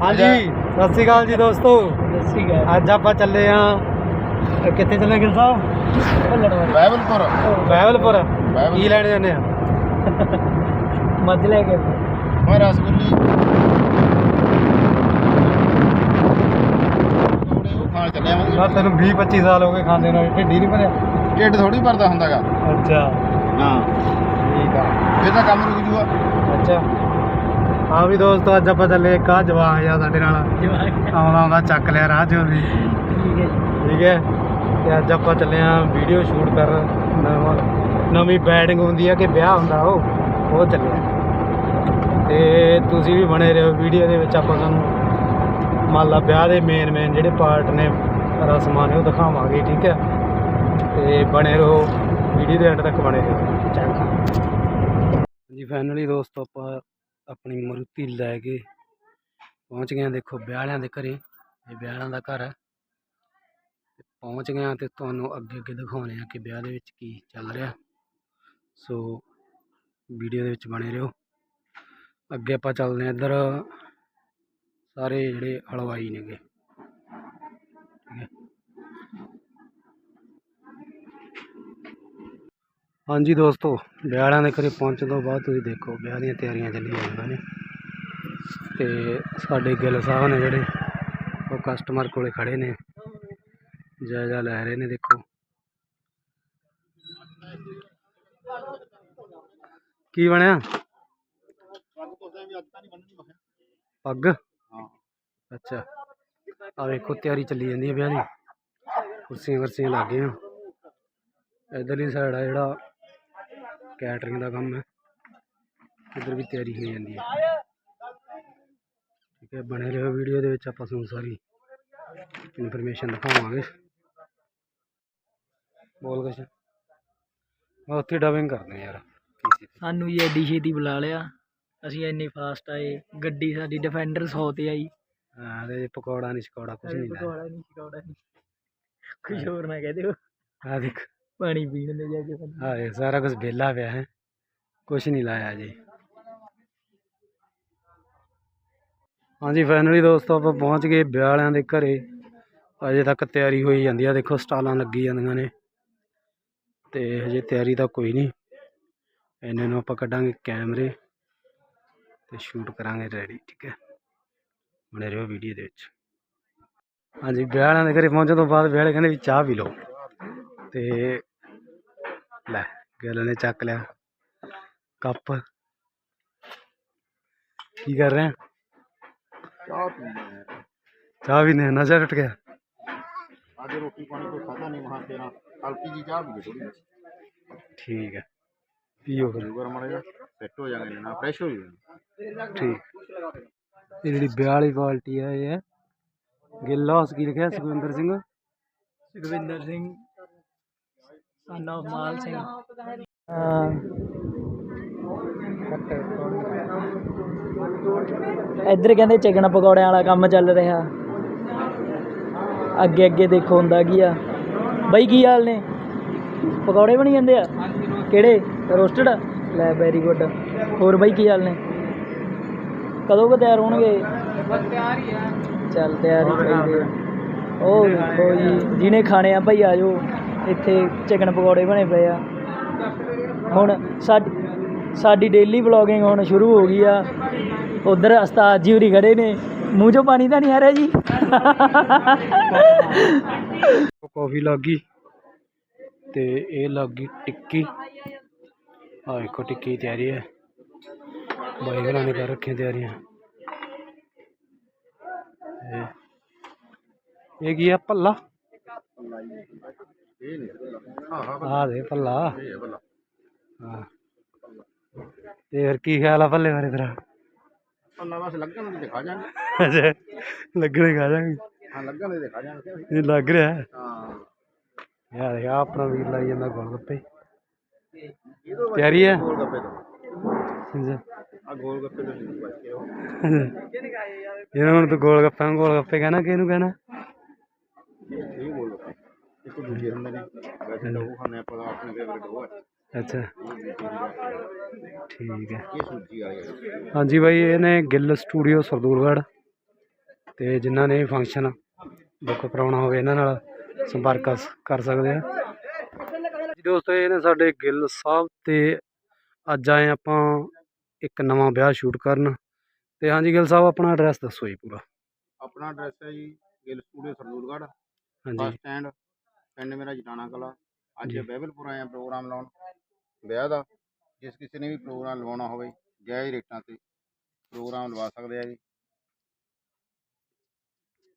ਹਾਂਜੀ। ਸਤਿ ਸ਼੍ਰੀ ਅਕਾਲ ਜੀ ਦੋਸਤੋ। ਦੱਸੀ ਗਿਆ ਅੱਜ ਆਪਾਂ ਚੱਲੇ ਆਂ ਕਿੱਥੇ ਚੱਲੇ ਗਿਲ ਸਾਹਿਬ? ਬਹਿਬਲਪੁਰ ਬਹਿਬਲ। ਕੀ ਲੈਣ ਜਾਂਦੇ ਆ? ਮੱਝ ਲੈ ਕੇ ਮੈਂ ਰਸਗੁੱਲੇ। ਪਕੌੜੇ ਉਹ ਖਾਣ ਚੱਲੇ ਆਵਾਂਗੇ। ਨਾ ਤੈਨੂੰ 20 25 ਸਾਲ ਹੋ ਗਏ ਖਾਂਦੇ ਨੂੰ ਢਿੱਡੀ ਨਹੀਂ ਭਰਿਆ। ਢਿੱਡ ਥੋੜੀ ਭਰਦਾ ਹੁੰਦਾਗਾ। ਅੱਛਾ। ਹਾਂ। ਠੀਕ ਆ। ਤਾਂ ਕੰਮ ਰੁਕ ਜੂਗਾ। ਅੱਛਾ। ਹਾਂ ਵੀ ਦੋਸਤੋ ਅੱਜ ਆਪਾਂ ਚੱਲੇ ਇੱਕ ਆ ਜਵਾਨ ਆ ਸਾਡੇ ਨਾਲ। ਆਉਂਦਾ ਆਉਂਦਾ ਚੱਕ ਲਿਆ ਰਾਹ ਚੋਂ ਦੀ ਠੀਕ ਹੈ ਜੀ। ਠੀਕ ਹੈ? ਤੇ ਅੱਜ ਆਪਾਂ ਚੱਲੇ ਆਂ ਵੀਡੀਓ ਸ਼ੂਟ ਕਰਨ। ਨਵਾਂ ਨਵੀਂ ਬੈਡਿੰਗ ਹੁੰਦੀ ਆ ਕਿ ਵਿਆਹ ਹੁੰਦਾ ਉਹ ਉਹ ਚੱਲਿਆ ਤੇ ਤੁਸੀਂ ਵੀ ਬਣੇ ਰਹੋ ਵੀਡੀਓ ਦੇ ਵਿੱਚ ਆਪਾਂ ਤੁਹਾਨੂੰ ਮੰਨ ਲਾ ਵਿਆਹ ਦੇ ਮੇਨ ਮੇਨ ਜਿਹੜੇ ਪਾਰਟ ਨੇ ਰਸਮਾਂ ਨੇ ਉਹ ਦਿਖਾਵਾਂਗੇ ਠੀਕ ਹੈ? ਤੇ ਬਣੇ ਰਹੋ ਵੀਡੀਓ ਦੇ ਐਂਡ ਤੱਕ ਬਣੇ ਰਹੋ। ਚੰਗਾ ਜੀ ਫਾਈਨਲੀ ਦੋਸਤੋ ਆਪਾਂ ਆਪਣੀ ਮਰੂਤੀ ਲੈ ਕੇ ਪਹੁੰਚ ਗਏ ਹਾਂ ਦੇਖੋ ਵਿਆਹ ਵਾਲਿਆਂ ਦੇ ਘਰੇ, ਇਹ ਵਿਆਹ ਦਾ ਘਰ ਹੈ। ਤੇ ਪਹੁੰਚ ਗਏ ਹਾਂ ਤੇ ਤੁਹਾਨੂੰ ਅੱਗੇ ਅੱਗੇ ਦਿਖਾਉਂਦੇ ਹਾਂ ਕਿ ਵਿਆਹ ਦੇ ਵਿੱਚ ਕੀ ਚੱਲ ਰਿਹਾ। ਸੋ ਵੀਡੀਓ ਦੇ ਵਿੱਚ ਬਣੇ ਰਹੋ। ਅੱਗੇ ਆਪਾਂ ਚੱਲਦੇ ਹਾਂ ਇੱਧਰ, ਸਾਰੇ ਜਿਹੜੇ ਹਲਵਾਈ ਨੇਗੇ ਠੀਕ ਹੈ ਹਾਂਜੀ ਦੋਸਤੋ, ਵਿਆਹ ਦੇ ਘਰੇ ਪਹੁੰਚਣ ਤੋਂ ਬਾਅਦ ਤੁਸੀਂ ਦੇਖੋ, ਵਿਆਹ ਦੀਆਂ ਤਿਆਰੀਆਂ ਚੱਲੀ ਜਾਂਦੀਆਂ ਨੇ। ਤੇ ਸਾਡੇ ਗਿੱਲ ਸਾਹਿਬ ਨੇ ਜਿਹੜੇ, ਉਹ ਕਸਟਮਰ ਕੋਲੇ ਖੜੇ ਨੇ। ਜਾਇਜ਼ਾ ਲੈ ਰਹੇ ਨੇ, ਦੇਖੋ। ਕੀ ਬਣਿਆ? ਪੱਗ? ਅੱਛਾ। ਆ ਵੇਖੋ, ਤਿਆਰੀ ਚੱਲੀ ਜਾਂਦੀ ਹੈ ਵਿਆਹ ਦੀ। ਕੁਰਸੀਆਂ ਕੁਰਸੀਆਂ ਲੱਗ ਗਈਆਂ। ਇਧਰਲੀ ਸਾਈਡ ਆ ਜਿਹੜਾ ਕੈਟਰਿੰਗ ਦਾ ਕੰਮ ਹੈ। ਇੱਧਰ ਵੀ ਤਿਆਰੀ ਹੋਈ ਜਾਂਦੀ ਹੈ। ਠੀਕ ਹੈ ਬਣੇ ਰਹੋ ਵੀਡੀਓ ਦੇ ਵਿੱਚ ਆਪਾਂ ਤੁਹਾਨੂੰ ਸਾਰੀ ਇਨਫੋਰਮੇਸ਼ਨ ਦਿਖਾਵਾਂਗੇ। ਬੋਲ ਕੁਛ। ਮੈਂ ਉੱਥੇ ਡਬਿੰਗ ਕਰਦੇ ਯਾਰ। ਸਾਨੂੰ ਜੀ ਐਡੀ ਛੇਤੀ ਬੁਲਾ ਲਿਆ। ਅਸੀਂ ਇੰਨੀ ਫਾਸਟ ਆਏ। ਗੱਡੀ ਸਾਡੀ ਡਿਫੈਂਡਰ 100 ਤੇ ਆਈ। ਹਾਂ ਤੇ ਪਕੌੜਾ ਨਹੀਂ ਸਕੌੜਾ ਕੁਛ ਨਹੀਂ ਪਕੌੜਾ ਨਹੀਂ ਨਹੀਂ ਕੁਝ ਹੋਰ ਨਾ ਕਹਿ ਦਿਓ। ਆ ਦੇਖ। ਪਾਣੀ ਪੀਣ ਦੇ ਜਾ ਕੇ ਸਾਨੂੰ। ਆ ਇਹ ਸਾਰਾ ਕੁਝ ਵਿਹਲਾ ਪਿਆ ਹੈ ਕੁਛ ਨਹੀਂ ਲਾਇਆ ਜੀ ਹਾਂਜੀ ਫਾਈਨਲੀ ਦੋਸਤੋ ਆਪਾਂ ਪਹੁੰਚ ਗਏ ਵਿਆਹ ਵਾਲਿਆਂ ਦੇ ਘਰੇ ਅਜੇ ਤੱਕ ਤਿਆਰੀ ਹੋਈ ਜਾਂਦੀ ਆ ਦੇਖੋ ਸਟਾਲਾਂ ਲੱਗੀ ਜਾਂਦੀਆਂ ਨੇ ਤੇ ਹਜੇ ਤਿਆਰੀ ਤਾਂ ਕੋਈ ਨਹੀਂ ਇੰਨੇ ਨੂੰ ਆਪਾਂ ਕੱਢਾਂਗੇ ਕੈਮਰੇ ਤੇ ਸ਼ੂਟ ਕਰਾਂਗੇ ਰੈਡੀ ਠੀਕ ਹੈ ਬਣੇ ਰਹੋ ਵੀਡੀਓ ਦੇ ਵਿੱਚ ਹਾਂਜੀ ਵਿਆਹ ਵਾਲਿਆਂ ਦੇ ਘਰੇ ਪਹੁੰਚਣ ਤੋਂ ਬਾਅਦ ਵਿਆਹ ਵਾਲੇ ਕਹਿੰਦੇ ਵੀ ਚਾਹ ਪੀ ਲਓ ਤੇ ਲੈ ਗੱਲ ਨੇ ਚੱਕ ਲਿਆ। ਕੱਪ। ਕੀ ਕਰ ਰਹੇ? ਆ ਚਾਹ ਪੀਂਦੇ ਚਾਹ ਵੀ ਨੇ ਨਜ਼ਰ ਟੁੱਟ ਗਿਆ। ਅੱਜ ਰੋਟੀ ਪਾਣੀ ਕੋਈ ਖਾਦਾ ਨਹੀਂ ਮਹਾਂ ਤੇਰਾ। ਹਲਕੀ ਜੀ ਚਾਹ ਪੀ ਥੋੜੀ ਠੀਕ ਹੈ ਪੀਓ ਫਿਰ। ਸ਼ੂਗਰ ਮੜੇ ਜਾ ਸੈੱਟ ਹੋ ਜਾਣਗੇ ਨਾ ਫਰੈਸ਼ ਹੋ ਜਾਣਗੇ ਠੀਕ। ਇਹ ਜਿਹੜੀ ਵਿਆਹ ਵਾਲੀ ਪਾਰਟੀ ਹੈ ਇਹ ਹੈ। ਗਿੱਲ ਹਾਊਸ ਕੀ ਲਿਖਿਆ ਸੁਖਵਿੰਦਰ ਸਿੰਘ? ਸੁਖਵਿੰਦਰ ਸਿੰਘ। Of ਹਾਂ। ਇੱਧਰ ਕਹਿੰਦੇ ਚਿਕਨ ਪਕੌੜਿਆਂ ਵਾਲਾ ਕੰਮ ਚੱਲ ਰਿਹਾ। ਅੱਗੇ ਅੱਗੇ ਦੇਖੋ ਹੁੰਦਾ ਕੀ ਆ। ਬਾਈ ਕੀ ਹਾਲ ਨੇ? ਪਕੌੜੇ ਬਣੀ ਜਾਂਦੇ ਆ? ਕਿਹੜੇ? ਰੋਸਟਡ? ਲੈ ਵੈਰੀ ਗੁੱਡ ਹੋਰ ਬਾਈ ਕੀ ਹਾਲ ਨੇ? ਕਦੋਂ ਕੁ ਤਿਆਰ ਹੋਣਗੇ? ਤਿਆਰ ਹੀ ਆ। ਚੱਲ ਤਿਆਰ ਹੀ ਚਾਹੀਦੇ ਆ। ਉਹ ਜੀ ਜਿਹਨੇ ਖਾਣੇ ਆ ਭਾਈ ਆਜੋ ਇੱਥੇ ਚਿਕਨ ਪਕੌੜੇ ਬਣੇ ਪਏ ਆ। ਹੁਣ ਸਾਡੀ ਸਾਡੀ ਡੇਲੀ ਵਲੌਗਿੰਗ ਹੁਣ ਸ਼ੁਰੂ ਹੋ ਗਈ ਆ। ਉਧਰ ਉਸਤਾਦ ਜੀ ਉਰੀ ਖੜੇ ਨੇ। ਮੂੰਹ ਚੋਂ ਪਾਣੀ ਤਾਂ ਨਹੀਂ ਆ ਰਿਹਾ ਜੀ? ਕਾਫੀ ਲੱਗ ਗਈ। ਤੇ ਇਹ ਲੱਗ ਗਈ ਟਿੱਕੀ। ਆ ਵੇਖੋ ਟਿੱਕੀ ਦੀ ਤਿਆਰੀ ਹੈ। ਬਾਈ ਘਰਾਂ ਨੇ ਕਰ ਰੱਖੀਆਂ ਤਿਆਰੀਆਂ। ਇਹ- ਇਹ ਕੀ ਆ ਭੱਲਾ? ਇਹ ਨਹੀਂ ਹਾਂ ਹਾਂ ਆ ਦੇ ਭੱਲਾ ਇਹ ਹੈ। ਭਲਾ ਹਾਂ ਤੇ ਫਿਰ ਕੀ ਖਿਆਲ ਆ ਭੱਲੇ ਬਾਰੇ ਤੇਰਾ? ਭੱਲਾ ਬਸ ਲੱਗਣ ਦੇ ਦਿਖਾ ਜਾਣਗੇ। ਅੱਛਾ ਲੱਗਣੇ ਖਾ ਜਾਾਂਗੇ ਹਾਂ ਲੱਗਣ ਦੇ ਦਿਖਾ ਜਾਣਗੇ। ਇਹ ਲੱਗ ਰਿਹਾ? ਹੈ। ਹਾਂ ਯਾਰ ਇਹ ਆਪਣਾ ਵੀਰ ਲਾਈ ਜਾਂਦਾ ਗੋਲ ਗੱਪੇ ਇਹਦੋਂ ਤਿਆਰੀ ਹੈ? ਗੋਲ ਗੱਪੇ ਤੋਂ। ਅੱਛਾ। ਆ ਗੋਲ ਗੱਪੇ ਤੋਂ ਨਹੀਂ ਬਚ ਕੇ ਉਹ ਇਹਨਾਂ ਹੁਣ ਤੂੰ ਗੋਲ ਗੱਪੇ ਨੂੰ ਗੋਲ ਗੱਪੇ ਕਹਿਣਾ ਕਿ ਇਹਨੂੰ ਕਹਿਣਾ? ਇਹ ਗੋਲ ਗੱਪੇ ਇੱਕ ਦੂਜੇ ਹੁੰਦੇ ਨੇ। ਵੈਸੇ ਤਾਂ ਉਹ ਖਾਣੇ ਆਪਾਂ ਦਾ ਆਪਣੇ ਫੇਵਰਟ ਉਹ ਹੈ ਅੱਛਾ। ਇਹ ਠੀਕ ਹੈ। ਸੂਜੀ ਵਾਲੀ ਹੈ ਹਾਂਜੀ ਬਾਈ ਇਹ ਨੇ ਗਿੱਲ ਸਟੂਡੀਓ ਸਰਦੂਲਗੜ੍ਹ ਤੇ ਜਿਨ੍ਹਾਂ ਨੇ ਫੰਕਸ਼ਨ ਬੁੱਕ ਕਰਾਉਣਾ ਹੋਵੇ ਇਹਨਾਂ ਨਾਲ ਸੰਪਰਕ ਕਰ ਸਕਦੇ ਆ ਜੀ ਦੋਸਤੋ ਇਹ ਨੇ ਸਾਡੇ ਗਿੱਲ ਸਾਹਿਬ ਤੇ ਅੱਜ ਆਏ ਆਪਾਂ ਇੱਕ ਨਵਾਂ ਵਿਆਹ ਸ਼ੂਟ ਕਰਨ। ਤੇ ਹਾਂਜੀ ਗਿੱਲ ਸਾਹਿਬ ਆਪਣਾ ਐਡਰੈਸ ਦੱਸੋ ਜੀ ਪੂਰਾ। ਆਪਣਾ ਐਡਰੈਸ ਹੈ ਜੀ ਗਿੱਲ ਸਟੂਡੀਓ ਸਰਦੂਲਗੜ੍ਹ। ਬੱਸ ਹਾਂਜੀ ਸਟੈਂਡ ਪਿੰਡ ਮੇਰਾ ਜਟਾਣਾ ਕਲਾ। ਅੱਜ। ਬਹਿਬਲਪੁਰ ਆਏ ਆ ਪ੍ਰੋਗਰਾਮ ਲਾਉਣ। ਵਿਆਹ ਦਾ। ਜਿਸ ਕਿਸੇ ਨੇ ਵੀ ਪ੍ਰੋਗਰਾਮ ਲਵਾਉਣਾ ਹੋਵੇ ਜਾਇਜ਼ ਰੇਟਾਂ ਤੇ ਪ੍ਰੋਗਰਾਮ ਲਵਾ ਸਕਦੇ ਆ ਜੀ।